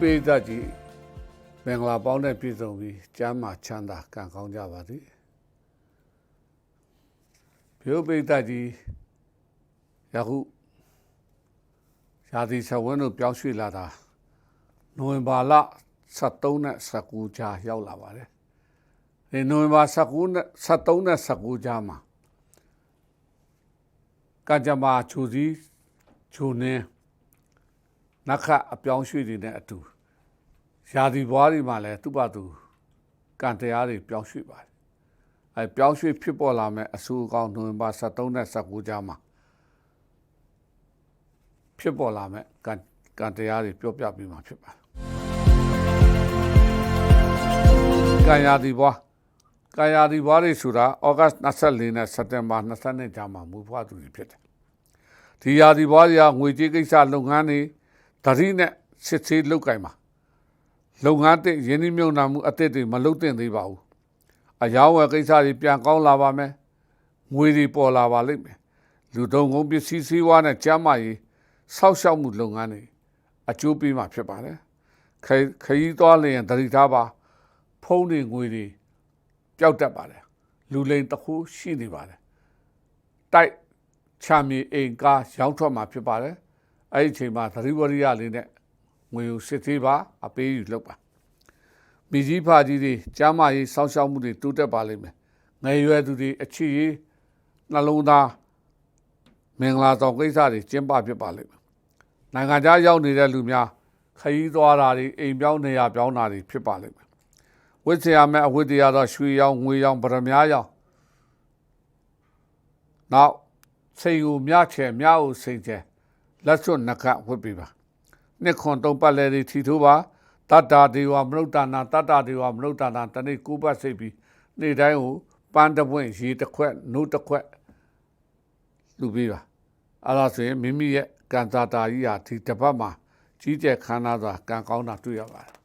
ပိသတ်ကြီးမင်္ဂလာပေါင်းနဲ့ပြည့်စုံပြီးကျမ်းမာချမ်းသာကံကောင်းကြပါစေဘုပိသတ်ကြီးယခုရာသီဆဝင်းတို့ပြောင်းရွှေ့လာတာနိုဝင်ဘာလ73နဲ့19ကြားရောက်လာပါတယ်ဒီနိုဝင်ဘာ19နဲ့73နဲ့19ကြားမှာကကြမ္မာချူစီချူနေ နခတ်အပြောင်းရွှေ့တွေနဲ့အတူရာသီဘွားတွေမှာလည်းသူ့ဘာသူကံတရားတွေပြောင်းရွှေ့ပါတယ်အဲပြောင်းရွှေ့ဖြစ်ပေါ်လာမဲ့အဆူအကောင်နိုဝင်ဘာ73နဲ့19ကြားမှာဖြစ်ပေါ်လာမဲ့ကံကံတရားတွေပြောပြပြီးမှဖြစ်ပါတယ်ကံရာသီဘွားကံရာသီဘွားတွေဆိုတာဩဂတ်24နဲ့စက်တင်ဘာ22ကြားမှာမူဖွားသူတွေဖြစ်တယ်ဒီရာသီဘွားတွေကငွေကြေးကိစ္စလုပ်ငန်းတွေ ဓာတိနဲ့စစ်ဆေးလုပ်ကင်ပါလုပ်ငန်းတဲ့ရင်းနှီးမြှုပ်နှံမှုအသစ်တွေမလုပ်သင့်သေးပါဘူးအယောင်းဝယ်ကိစ္စတွေပြန်ကောင်းလာပါမယ်ငွေတွေပေါ်လာပါလိမ့်မယ်လူသုံးကုန်ပစ္စည်းစည်းဝါးနဲ့ကျန်းမာရေးဆောက်ရှောက်မှုလုပ်ငန်းတွေအကျိုးပေးမှာဖြစ်ပါတယ်ခရီးခရီးသွားလျင်တတိထားပါ ဖုံးတွေငွေတွေပျောက်တတ်ပါတယ်လူလိန်တစ်ခုရှိနေပါတယ်တိုက်ချာမီအိမ်ကားရောင်းထွက်မှာဖြစ်ပါတယ် အဲ့ဒီအချိန်မှာသတိဝရိယလေးနဲ့ငွေကိုစစ်သေးပါအပေးယူလုပ်ပါမိကြီးဖာကြီးတွေကြားမရေးစောင့်ရှောက်မှုတွေတိုးတက်ပါလိမ့်မယ်ငယ်ရွယ်သူတွေအချစ်ရေးနှလုံးသားမင်္ဂလာဆောင်ကိစ္စတွေကျင်းပဖြစ်ပါလိမ့်မယ်နိုင်ငံခြားရောက်နေတဲ့လူများခရီးသွားတာတွေအိမ်ပြောင်းနေရပြောင်းတာတွေဖြစ်ပါလိမ့်မယ်ဝိဇ္ဇာမဲ့အဝိတ္တရားတော့ရွှေရောင်ငွေရောင်ဗရမ ्या ရောင်နောက်စိတ်ကိုမြချဲမြကိုစိတ်ချဲ လက်စွပ်နှခတ်ဝတ်ပေးပါနှစ်ခွန်သုံးပတ်လဲတွေထီထိုးပါတတ္တာဒေဝမနုဿာနာတတ္တာဒေဝမနုဿာနာတနေ့ကိုပတ်စိတ်ပြီးနေ့တိုင်းကိုပန်းတစ်ပွင့်ရေတစ်ခွက်နှုတ်တစ်ခွက်လူပေးပါအဲ့ဒါဆိုရင်မိမိရဲ့ကံတာတာကြီးဟာဒီတစ်ပတ်မှာကြီးကျယ်ခမ်းနားစွာကံကောင်းတာတွေ့ရပါတယ်